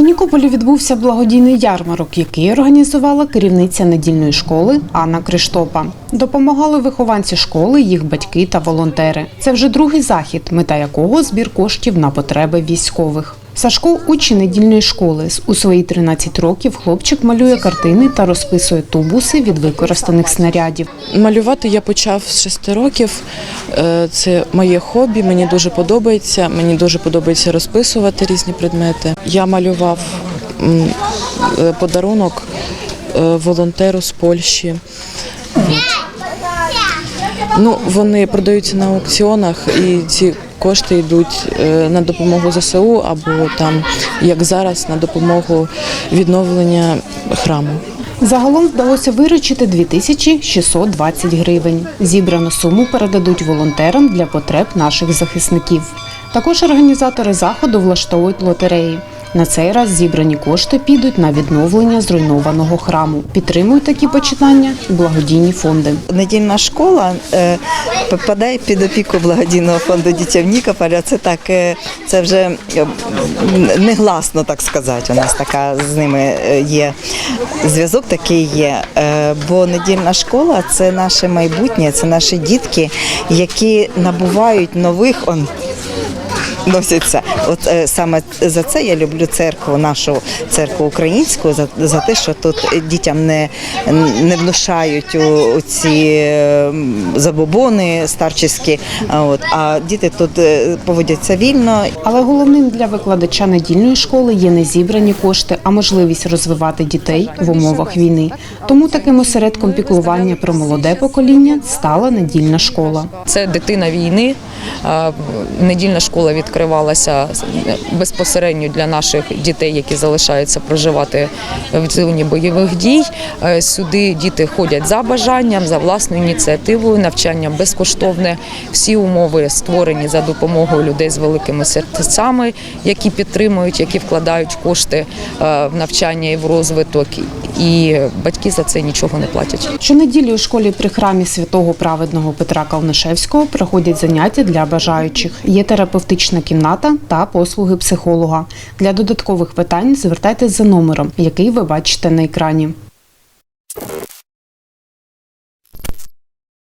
У Нікополі відбувся благодійний ярмарок, який організувала керівниця недільної школи Анна Криштопа. Допомагали вихованці школи, їх батьки та волонтери. Це вже другий захід, мета якого збір коштів на потреби військових. Сашко учень недільної школи. У свої 13 років хлопчик малює картини та розписує тубуси від використаних снарядів. Малювати я почав з 6 років. Е, Це моє хобі, мені дуже подобається. Мені дуже подобається розписувати різні предмети. Я малював е, подарунок е, волонтеру з Польщі. Ну, вони продаються на аукціонах і ці кошти йдуть е, на допомогу ЗСУ або там, як зараз, на допомогу відновлення храму. Загалом вдалося виручити 2620 гривень. Зібрану суму передадуть волонтерам для потреб наших захисників. Також організатори заходу влаштовують лотереї. На цей раз зібрані кошти підуть на відновлення зруйнованого храму. Підтримують такі починання благодійні фонди. Недільна школа е, попадає під опіку благодійного фонду дітей Нікополя. Це так, е, це вже е, негласно так сказати. У нас така з ними є зв'язок, такий є. Бо недільна школа це наше майбутнє, це наші дітки, які набувають нових. Носяться, от е, саме за це я люблю церкву, нашу церкву українську, за, за те, що тут дітям не, не внушають у, у ці е, забобони старчиські, а, от, а діти тут е, поводяться вільно. Але головним для викладача недільної школи є не зібрані кошти, а можливість розвивати дітей в умовах війни. Тому таким осередком піклування про молоде покоління стала недільна школа. Це дитина війни. Е, Недільна школа відкривалася безпосередньо для наших дітей, які залишаються проживати в зоні бойових дій. Е, Сюди діти ходять за бажанням, за власною ініціативою, навчання безкоштовне. Всі умови створені за допомогою людей з великими серцями, які підтримують, які вкладають кошти е, в навчання і в розвиток. І батьки за це нічого не платять. Щонеділі у школі при храмі святого праведного Петра Калнишевського проходять заняття для бажаючих. Є терапевтична кімната та послуги психолога. Для додаткових питань звертайтесь за номером, який ви бачите на екрані.